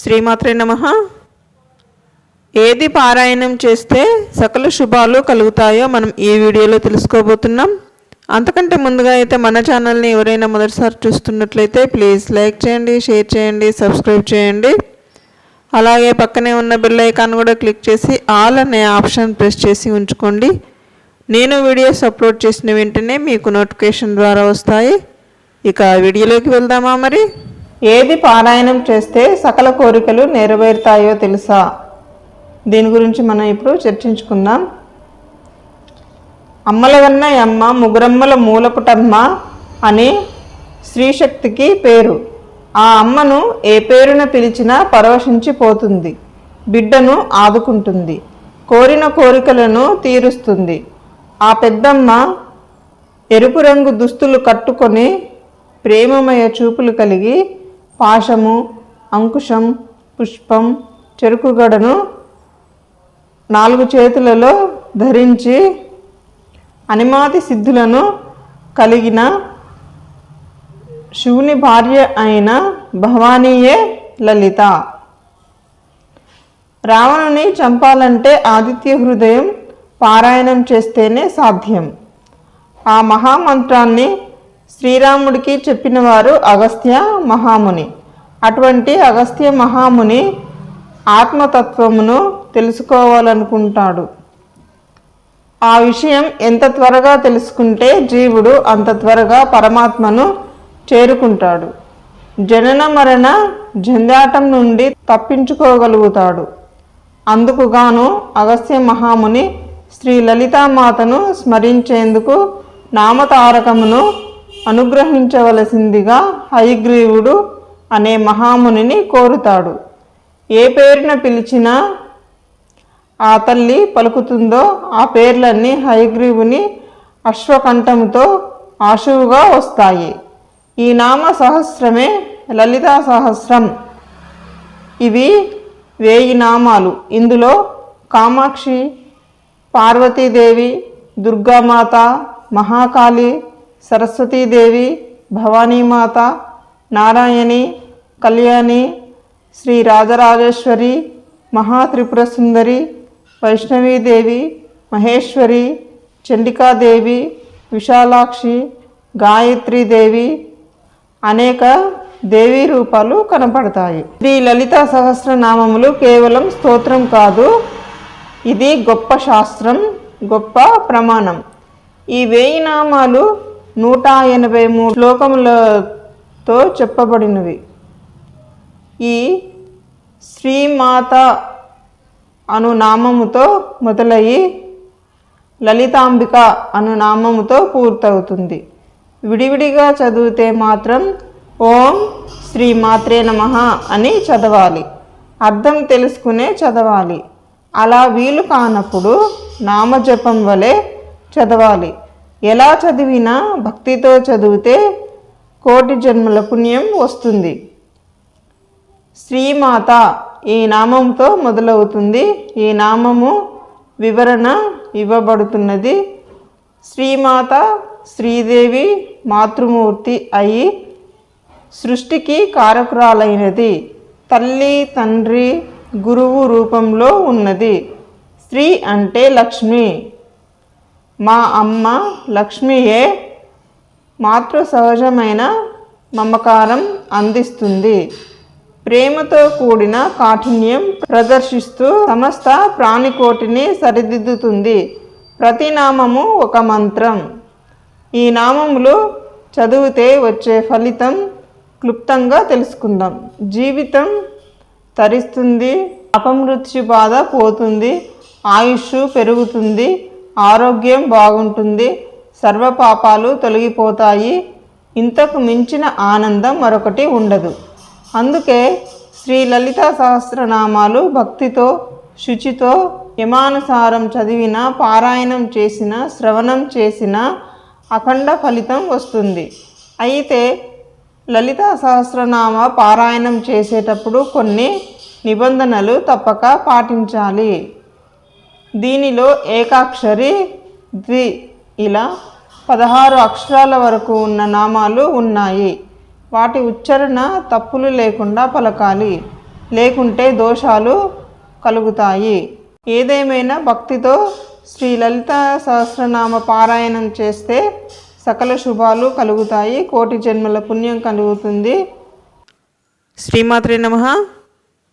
శ్రీమాత్రే నమ. ఏది పారాయణం చేస్తే సకల శుభాలు కలుగుతాయో మనం ఈ వీడియోలో తెలుసుకోబోతున్నాం. అంతకంటే ముందుగా అయితే మన ఛానల్ని ఎవరైనా మొదటిసారి చూస్తున్నట్లయితే ప్లీజ్ లైక్ చేయండి షేర్ చేయండి సబ్స్క్రైబ్ చేయండి. అలాగే పక్కనే ఉన్న బెల్ ఐకాన్ కూడా క్లిక్ చేసి ఆల్ అనే ఆప్షన్ ప్రెస్ చేసి ఉంచుకోండి. నేను వీడియోస్ అప్లోడ్ చేసిన వెంటనే మీకు నోటిఫికేషన్ ద్వారా వస్తాయి. ఇక వీడియోలోకి వెళ్దామా మరి? ఏది పారాయణం చేస్తే సకల కోరికలు నెరవేరుతాయో తెలుసా? దీని గురించి మనం ఇప్పుడు చర్చించుకుందాం. అమ్మలగన్న అమ్మ ముగురమ్మల మూలపుటమ్మ అని స్త్రీశక్తికి పేరు. ఆ అమ్మను ఏ పేరున పిలిచినా పరవశించిపోతుంది బిడ్డను ఆదుకుంటుంది. కోరిన కోరికలను తీరుస్తుంది. ఆ పెద్దమ్మ ఎరుపు రంగు దుస్తులు కట్టుకొని ప్రేమమయ చూపులు కలిగి పాశము అంకుశం పుష్పం చెరుకుగడను నాలుగు చేతులలో ధరించి అనిమాతి సిద్ధులను కలిగిన శివుని భార్య అయిన భవానీయే లలిత. రావణుని చంపాలంటే ఆదిత్య హృదయం పారాయణం చేస్తేనే సాధ్యం. ఆ మహామంత్రాన్ని శ్రీరాముడికి చెప్పినవారు అగస్త్య మహాముని. అటువంటి అగస్త్య మహాముని ఆత్మతత్వమును తెలుసుకోవాలనుకుంటాడు. ఆ విషయం ఎంత త్వరగా తెలుసుకుంటే జీవుడు అంత త్వరగా పరమాత్మను చేరుకుంటాడు. జనన మరణ జంజాటం నుండి తప్పించుకోగలుగుతాడు. అందుకుగాను అగస్త్య మహాముని శ్రీ లలితామాతను స్మరించేందుకు నామతారకమును అనుగ్రహించవలసిందిగా హయగ్రీవుడు అనే మహామునిని కోరుతాడు. ఏ పేరున పిలిచినా ఆ తల్లి పలుకుతుందో ఆ పేర్లన్నీ హయగ్రీవుని అశ్వకంఠముతో ఆశువుగా వస్తాయి. ఈ నామ సహస్రమే లలితా సహస్రం. ఇవి వేయి నామాలు. ఇందులో కామాక్షి పార్వతీదేవి దుర్గామాత మహాకాళి సరస్వతీదేవి భవానీమాత నారాయణి కళ్యాణి శ్రీ రాజరాజేశ్వరి మహాత్రిపుర సుందరి వైష్ణవీదేవి మహేశ్వరి చండికాదేవి విశాలాక్షి గాయత్రీదేవి అనేక దేవీ రూపాలు కనపడతాయి. శ్రీ లలిత సహస్రనామములు కేవలం స్తోత్రం కాదు. ఇది గొప్ప శాస్త్రం గొప్ప ప్రమాణం. ఈ వేయి నామాలు నూట ఎనభై మూడు శ్లోకములతో చెప్పబడినవి. ఈ శ్రీమాత అను నామముతో మొదలయ్యి లలితాంబిక అను నామముతో పూర్తవుతుంది. విడివిడిగా చదివితే మాత్రం ఓం శ్రీ మాత్రే నమ అని చదవాలి. అర్థం తెలుసుకునే చదవాలి. అలా వీలు కానప్పుడు నామజపం వలె చదవాలి. ఎలా చదివినా భక్తితో చదివితే కోటి జన్మల పుణ్యం వస్తుంది. శ్రీమాత ఈ నామంతో మొదలవుతుంది. ఈ నామము వివరణ ఇవ్వబడుతున్నది. శ్రీమాత శ్రీదేవి మాతృమూర్తి అయి సృష్టికి కారకురాలైనది. తల్లి తండ్రి గురువు రూపంలో ఉన్నది. స్త్రీ అంటే లక్ష్మి. మా అమ్మ లక్ష్మియే మాతృ సహజమైన మమకారం అందిస్తుంది. ప్రేమతో కూడిన కాఠిన్యం ప్రదర్శిస్తూ సమస్త ప్రాణికోటిని సరిదిద్దుతుంది. ప్రతి నామము ఒక మంత్రం. ఈ నామములు చదివితే వచ్చే ఫలితం క్లుప్తంగా తెలుసుకుందాం. జీవితం తరిస్తుంది అపమృత్యు బాధ పోతుంది ఆయుష్ పెరుగుతుంది ఆరోగ్యం బాగుంటుంది సర్వ పాపాలు తొలగిపోతాయి ఇంతకు మించిన ఆనందం మరొకటి ఉండదు. అందుకే శ్రీ లలిత సహస్రనామాలు భక్తితో శుచితో యమానుసారం చదివిన పారాయణం చేసిన శ్రవణం చేసిన అఖండ ఫలితం వస్తుంది. అయితే లలిత సహస్రనామ పారాయణం చేసేటప్పుడు కొన్ని నిబంధనలు తప్పక పాటించాలి. దీనిలో ఏకాక్షరి ద్వి ఇలా పదహారు అక్షరాల వరకు ఉన్న నామాలు ఉన్నాయి. వాటి ఉచ్చారణ తప్పులు లేకుండా పలకాలి. లేకుంటే దోషాలు కలుగుతాయి. ఏదేమైనా భక్తితో శ్రీ లలిత సహస్రనామ పారాయణం చేస్తే సకల శుభాలు కలుగుతాయి. కోటి జన్మల పుణ్యం కలుగుతుంది. శ్రీమాత్రే నమ.